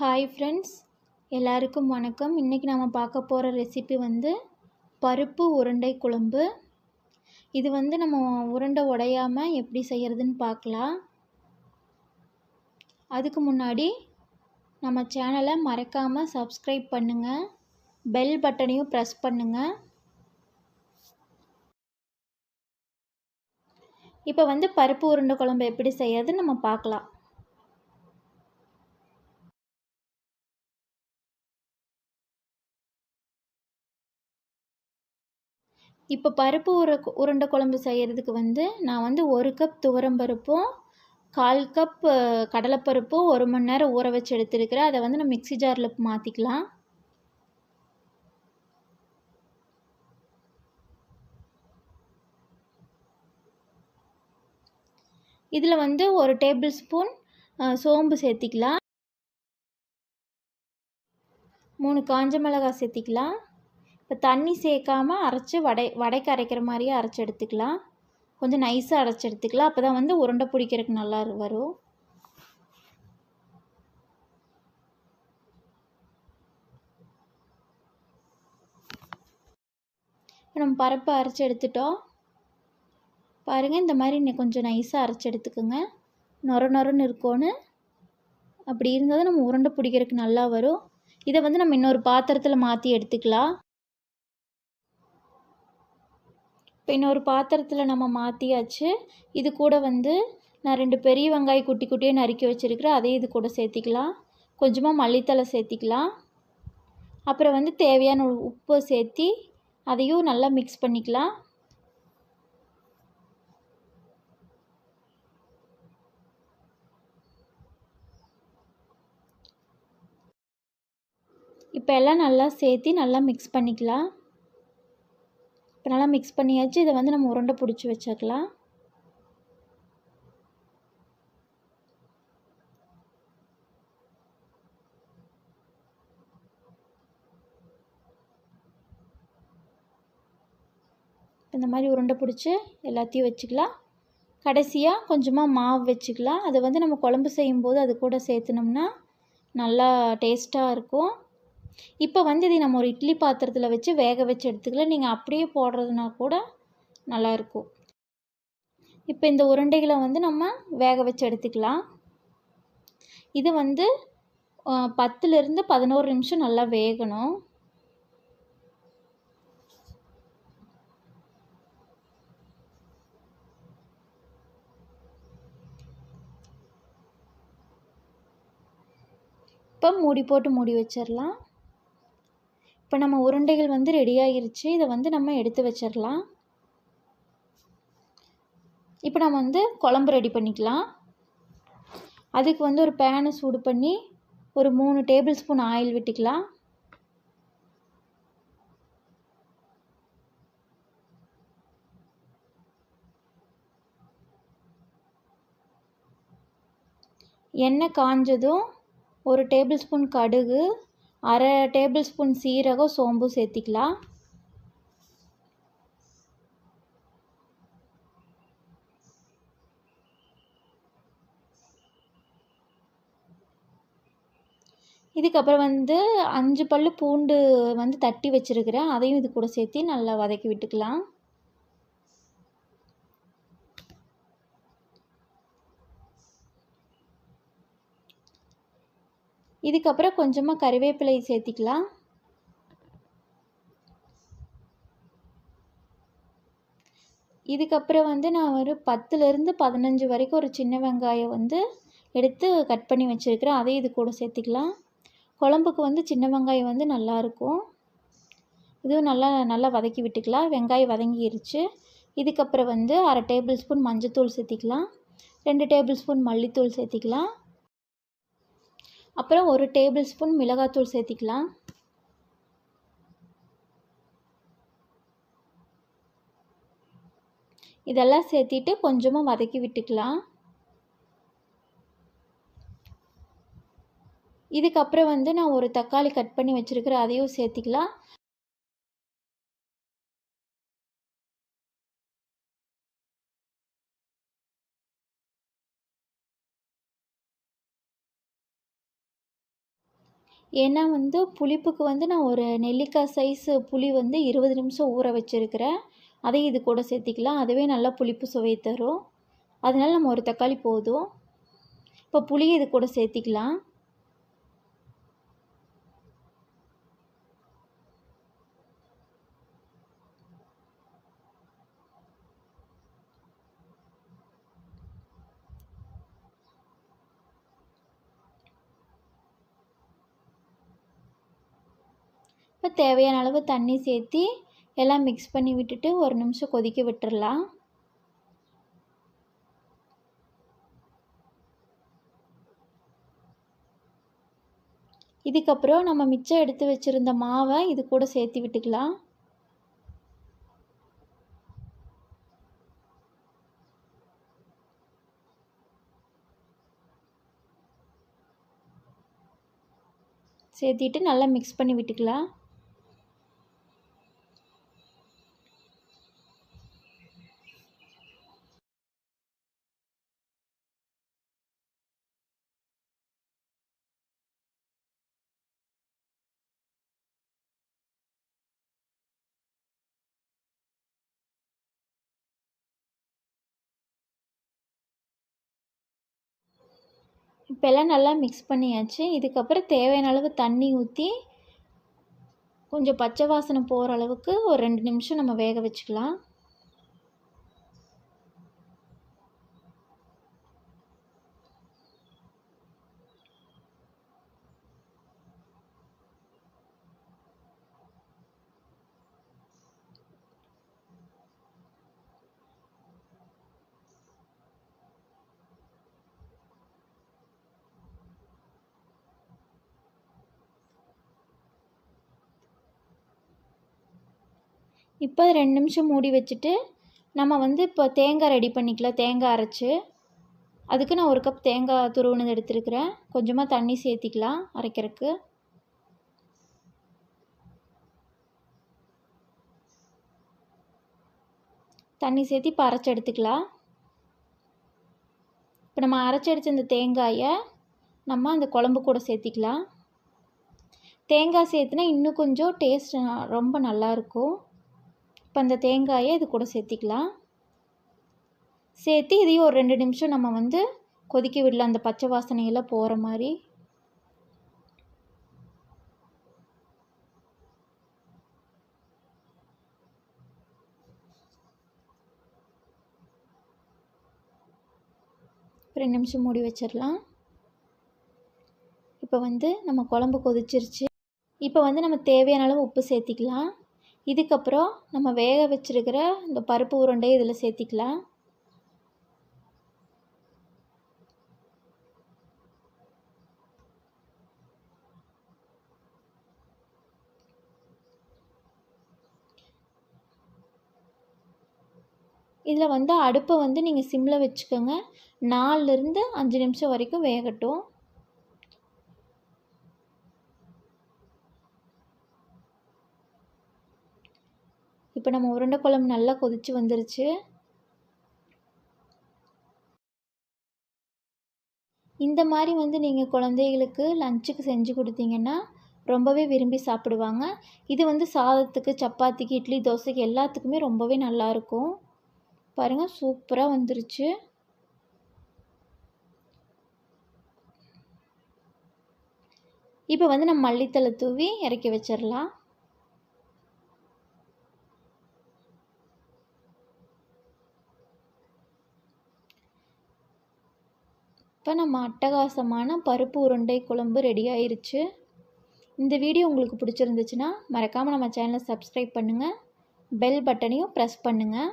Hi friends எல்லாருக்கும் வணக்கம். இன்றைக்கி நம்ம பார்க்க போகிற ரெசிபி வந்து பருப்பு உருண்டை குழம்பு. இது வந்து நம்ம உருண்டை உடையாமல் எப்படி செய்கிறதுன்னு பார்க்கலாம். அதுக்கு முன்னாடி நம்ம சேனலை மறக்காமல் சப்ஸ்கிரைப் பண்ணுங்கள் பெல் பட்டனையும் ப்ரெஸ் பண்ணுங்கள் இப்போ வந்து பருப்பு உருண்டை குழம்பு எப்படி செய்யறதுன்னு நம்ம பார்க்கலாம். இப்போ பருப்பு உர உருண்டை குழம்பு செய்கிறதுக்கு வந்து நான் வந்து ஒரு கப் துவரம் பருப்பும் கால் கப் கடலைப்பருப்பும் ஒரு மணி நேரம் ஊற வச்சு எடுத்துருக்கிறேன். அதை வந்து நான் மிக்ஸி ஜாரில் மாற்றிக்கலாம் இதில் வந்து ஒரு டேபிள் ஸ்பூன் சோம்பு சேர்த்திக்கலாம். மூணு காஞ்ச மிளகாய் சேர்த்திக்கலாம். இப்போ தண்ணி சேர்க்காம அரைச்சி வடை வடைக்கு அரைக்கிற மாதிரியே அரைச்சி எடுத்துக்கலாம். கொஞ்சம் நைஸாக அரைச்சி எடுத்துக்கலாம். அப்போ தான் வந்து உருண்டை பிடிக்கிறதுக்கு நல்லா வரும். இப்போ நம்ம பருப்பை அரைச்சி எடுத்துட்டோம். பாருங்கள் இந்த மாதிரி இன்னும் கொஞ்சம் நைஸாக அரைச்சி எடுத்துக்கோங்க. நொர நொரன்னு இருக்கோன்னு. அப்படி இருந்தால் தான் நம்ம உருண்டை பிடிக்கிறதுக்கு நல்லா வரும். இதை வந்து நம்ம இன்னொரு பாத்திரத்தில் மாற்றி எடுத்துக்கலாம். இப்போ இன்னொரு பாத்திரத்தில் நம்ம மாற்றியாச்சு இது கூட வந்து நான் ரெண்டு பெரிய வெங்காயம் குட்டி குட்டியாக நறுக்கி வச்சுருக்கிறேன். அதையும் இது கூட சேர்த்திக்கலாம். கொஞ்சமாக மல்லித்தலை சேர்த்திக்கலாம். அப்புறம் வந்து தேவையான உப்பு சேர்த்தி அதையும் நல்லா மிக்ஸ் பண்ணிக்கலாம். இப்போ எல்லாம் நல்லா சேர்த்தி நல்லா மிக்ஸ் பண்ணிக்கலாம். இப்போ நல்லா மிக்ஸ் பண்ணியாச்சு. இதை வந்து நம்ம உருண்டை பிடிச்சி வச்சுக்கலாம். இந்த மாதிரி உருண்டை பிடிச்சி எல்லாத்தையும் வச்சுக்கலாம். கடைசியாக கொஞ்சமாக மாவு வச்சுக்கலாம். அதை வந்து நம்ம குழம்பு செய்யும்போது அது கூட சேர்த்துனோம்னா நல்லா டேஸ்ட்டாக இருக்கும். இப்போ வந்து இதை நம்ம ஒரு இட்லி பாத்திரத்தில் வச்சு வேக வச்சு எடுத்துக்கலாம் நீங்கள் அப்படியே போடுறதுனா கூட நல்லாயிருக்கும் இப்போ இந்த உருண்டைகளை வந்து நம்ம வேக வச்சு எடுத்துக்கலாம். இது வந்து பத்துலேருந்து பதினோரு நிமிஷம் நல்லா வேகணும். இப்போ மூடி போட்டு மூடி வச்சிடலாம். இப்போ நம்ம உருண்டைகள் வந்து ரெடி ஆகிருச்சு இதை வந்து நம்ம எடுத்து வச்சிடலாம் இப்போ நம்ம வந்து குழம்பு ரெடி பண்ணிக்கலாம். அதுக்கு வந்து ஒரு பேனை சூடு பண்ணி ஒரு மூணு டேபிள் ஸ்பூன் ஆயில் விட்டுக்கலாம். எண்ணெய் காஞ்சதும் ஒரு டேபிள் ஸ்பூன் கடுகு அரை டேபிள் ஸ்பூன் சீரகம் சோம்பு சேர்த்திக்கலாம். இதுக்கப்புறம் வந்து அஞ்சு பல் பூண்டு வந்து தட்டி வச்சுருக்கிறேன். அதையும் இது கூட சேர்த்து நல்லா வதக்கி விட்டுக்கலாம். இதுக்கப்புறம் கொஞ்சமாக கறிவேப்பிலை சேர்த்திக்கலாம். இதுக்கப்புறம் வந்து நான் ஒரு பத்துலேருந்து பதினஞ்சு வரைக்கும் ஒரு சின்ன வெங்காயம் வந்து எடுத்து கட் பண்ணி வச்சுருக்கிறேன். அதையும் இது கூட சேர்த்திக்கலாம். குழம்புக்கு வந்து சின்ன வெங்காயம் வந்து நல்லாயிருக்கும். இதுவும் நல்லா நல்லா வதக்கி விட்டுக்கலாம். வெங்காயம் வதங்கிருச்சு. இதுக்கப்புறம் வந்து அரை டேபிள் ஸ்பூன் மஞ்சத்தூள் சேர்த்திக்கலாம். ரெண்டு டேபிள் ஸ்பூன் மல்லித்தூள் சேர்த்திக்கலாம். அப்புறம் ஒரு டேபிள் ஸ்பூன் மிளகாத்தூள் சேர்த்திக்கலாம். இதெல்லாம் சேர்த்திட்டு கொஞ்சமாக வதக்கி விட்டுக்கலாம். இதுக்கப்புறம் வந்து நான் ஒரு தக்காளி கட் பண்ணி வச்சுருக்கிறேன் அதையும் சேர்த்திக்கலாம். ஏன்னா வந்து புளிப்புக்கு வந்து நான் ஒரு நெல்லிக்காய் சைஸு புளி வந்து இருபது நிமிஷம் ஊற வச்சுருக்கிறேன். அதையும் இது கூட சேர்த்திக்கலாம். அதுவே நல்லா புளிப்பு சுவை தரும். அதனால நம்ம ஒரு தக்காளி போதும். இப்போ புளியை இது கூட சேர்த்திக்கலாம். இப்போ தேவையான அளவு தண்ணி சேர்த்தி எல்லாம் மிக்ஸ் பண்ணி விட்டுட்டு ஒரு நிமிஷம் கொதிக்க விட்டுறலாம். இதுக்கப்புறம் நம்ம மிச்சம் எடுத்து வச்சுருந்த மாவை இது கூட சேர்த்து விட்டுக்கலாம். சேர்த்திட்டு நல்லா மிக்ஸ் பண்ணி விட்டுக்கலாம். இப்போல்லாம் நல்லா மிக்ஸ் பண்ணியாச்சு. இதுக்கப்புறம் தேவையான அளவு தண்ணி ஊற்றி கொஞ்சம் பச்சை வாசனை போகிற அளவுக்கு ஒரு ரெண்டு நிமிஷம் நம்ம வேக வச்சுக்கலாம். இப்போ ரெண்டு நிமிஷம் மூடி வச்சுட்டு நம்ம வந்து இப்போ தேங்காய் ரெடி பண்ணிக்கலாம். தேங்காய் அரைச்சி. அதுக்கு நான் ஒரு கப் தேங்காய் துருவினது எடுத்துருக்கிறேன். கொஞ்சமாக தண்ணி சேர்த்திக்கலாம் அரைக்கிறதுக்கு. தண்ணி சேர்த்தி இப்போ அரைச்சி எடுத்துக்கலாம். இப்போ நம்ம அரைச்சி அடித்த இந்த தேங்காயை நம்ம அந்த குழம்பு கூட சேர்த்திக்கலாம். தேங்காய் சேர்த்துனா இன்னும் கொஞ்சம் டேஸ்ட் ரொம்ப நல்லாயிருக்கும் இப்போ அந்த தேங்காயை இது கூட சேர்த்திக்கலாம். சேர்த்து இதையும் ஒரு ரெண்டு நிமிஷம் நம்ம வந்து கொதிக்க விடலாம். அந்த பச்சை வாசனையெல்லாம் போகிற மாதிரி. ரெண்டு நிமிஷம் மூடி வச்சிடலாம். இப்போ வந்து நம்ம குழம்பு கொதிச்சிருச்சு. இப்போ வந்து நம்ம தேவையான அளவு உப்பு சேர்த்திக்கலாம். இதுக்கப்புறம் நம்ம வேக வச்சுருக்கிற இந்த பருப்பு உருண்டையை இதில் சேர்த்திக்கலாம். இதில் வந்து அடுப்பை வந்து நீங்கள் சிம்மில் வச்சுக்கோங்க. நாலுலேருந்து அஞ்சு நிமிஷம் வரைக்கும் வேகட்டும். இப்போ நம்ம உருண்டை குழம்பு நல்லா கொதித்து வந்துருச்சு. இந்த மாதிரி வந்து நீங்கள் குழந்தைகளுக்கு லஞ்சுக்கு செஞ்சு கொடுத்தீங்கன்னா ரொம்பவே விரும்பி சாப்பிடுவாங்க. இது வந்து சாதத்துக்கு சப்பாத்திக்கு இட்லி தோசைக்கு எல்லாத்துக்குமே ரொம்பவே நல்லாயிருக்கும் பாருங்கள் சூப்பராக வந்துருச்சு. இப்போ வந்து நம்ம மல்லித்தலை தூவி இறக்கி வச்சிடலாம். இப்போ நம்ம அட்டகாசமான பருப்பு உருண்டை குழம்பு ரெடி ஆயிருச்சு. இந்த வீடியோ உங்களுக்கு பிடிச்சிருந்துச்சுன்னா மறக்காமல் நம்ம சேனலை சப்ஸ்கிரைப் பண்ணுங்கள் பெல் பட்டனையும் ப்ரெஸ் பண்ணுங்கள்